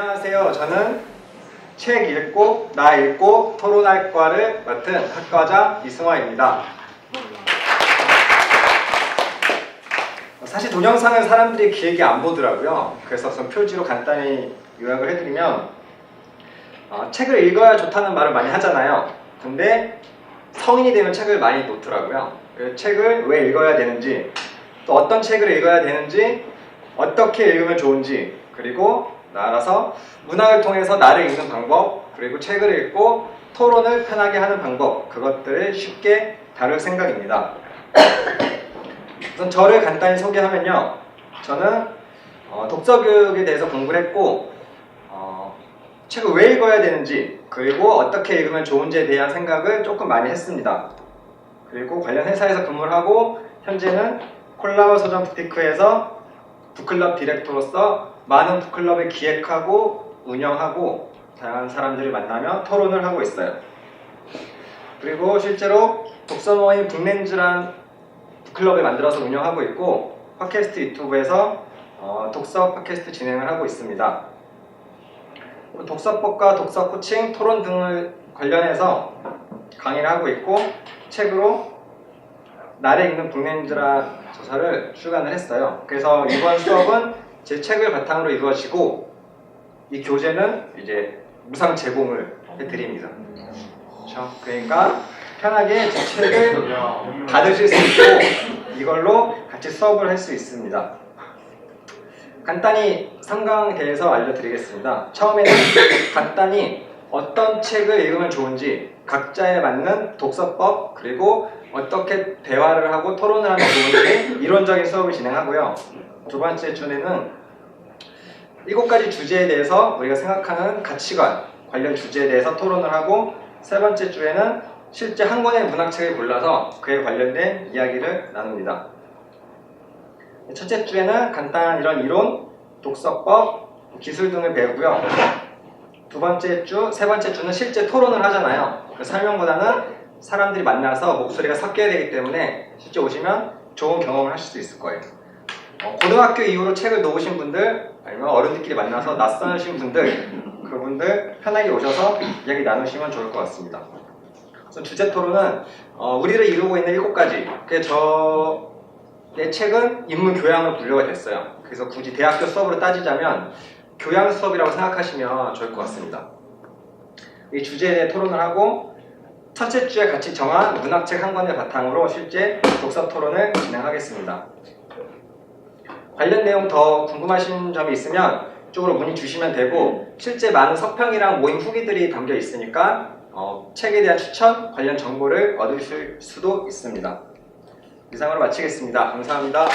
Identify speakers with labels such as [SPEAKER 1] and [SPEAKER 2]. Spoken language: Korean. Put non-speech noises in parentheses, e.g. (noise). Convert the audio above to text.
[SPEAKER 1] 안녕하세요. 저는 책 읽고 나 읽고 토론할 과를 맡은 학과자 이승화입니다. 사실 동영상은 사람들이 길게 안 보더라고요. 그래서 우선 표지로 간단히 요약을 해드리면 어, 책을 읽어야 좋다는 말을 많이 하잖아요. 근데 성인이 되면 책을 많이 놓더라고요. 그 책을 왜 읽어야 되는지 또 어떤 책을 읽어야 되는지 어떻게 읽으면 좋은지 그리고 나아가서 문학을 통해서 나를 읽는 방법 그리고 책을 읽고 토론을 편하게 하는 방법 그것들을 쉽게 다룰 생각입니다. 우선 저를 간단히 소개하면요. 저는 어, 독서 교육에 대해서 공부를 했고 어, 책을 왜 읽어야 되는지 그리고 어떻게 읽으면 좋은지에 대한 생각을 조금 많이 했습니다. 그리고 관련 회사에서 근무를 하고 현재는 콜라보 서점 부티크에서 북클럽 디렉터로서 많은 북클럽을 기획하고 운영하고 다양한 사람들을 만나며 토론을 하고 있어요. 그리고 실제로 독서 모임 북렌즈란 북클럽을 만들어서 운영하고 있고 팟캐스트 유튜브에서 어, 독서 팟캐스트 진행을 하고 있습니다. 독서법과 독서 코칭, 토론 등을 관련해서 강의를 하고 있고 책으로 나를 읽는 북렌즈라 저서를 출간을 했어요. 그래서 이번 수업은 제 책을 바탕으로 이루어지고 이 교재는 이제 무상 제공을 해드립니다. 그렇죠? 그러니까 편하게 제 책을 받으실 수 있고 이걸로 같이 수업을 할 수 있습니다. 간단히 상강에 대해서 알려드리겠습니다. 처음에는 간단히 어떤 책을 읽으면 좋은지 각자에 맞는 독서법 그리고 어떻게 대화를 하고 토론을 하면 좋은지 (laughs) 이론적인 수업을 진행하고요. 두 번째 주에는 일곱 가지 주제에 대해서 우리가 생각하는 가치관 관련 주제에 대해서 토론을 하고 세 번째 주에는 실제 한 권의 문학책을 골라서 그에 관련된 이야기를 나눕니다. 첫째 주에는 간단한 이런 이론, 독서법, 기술 등을 배우고요. 두 번째 주, 세 번째 주는 실제 토론을 하잖아요. 그 설명보다는 사람들이 만나서 목소리가 섞여야 되기 때문에 실제 오시면 좋은 경험을 하실 수 있을 거예요. 어, 고등학교 이후로 책을 놓으신 분들 아니면 어른들끼리 만나서 낯선신 분들 그분들 편하게 오셔서 이야기 나누시면 좋을 것 같습니다. 우선 주제 토론은 어, 우리를 이루고 있는 일곱 가지. 그게 저의 책은 인문 교양으로 분류가 됐어요. 그래서 굳이 대학교 수업으로 따지자면 교양 수업이라고 생각하시면 좋을 것 같습니다. 이 주제에 대해 토론을 하고 첫째 주에 같이 정한 문학책 한 권을 바탕으로 실제 독서 토론을 진행하겠습니다. 관련 내용 더 궁금하신 점이 있으면 이쪽으로 문의 주시면 되고 실제 많은 서평이랑 모임 후기들이 담겨 있으니까 어, 책에 대한 추천, 관련 정보를 얻으실 수도 있습니다. 이상으로 마치겠습니다. 감사합니다.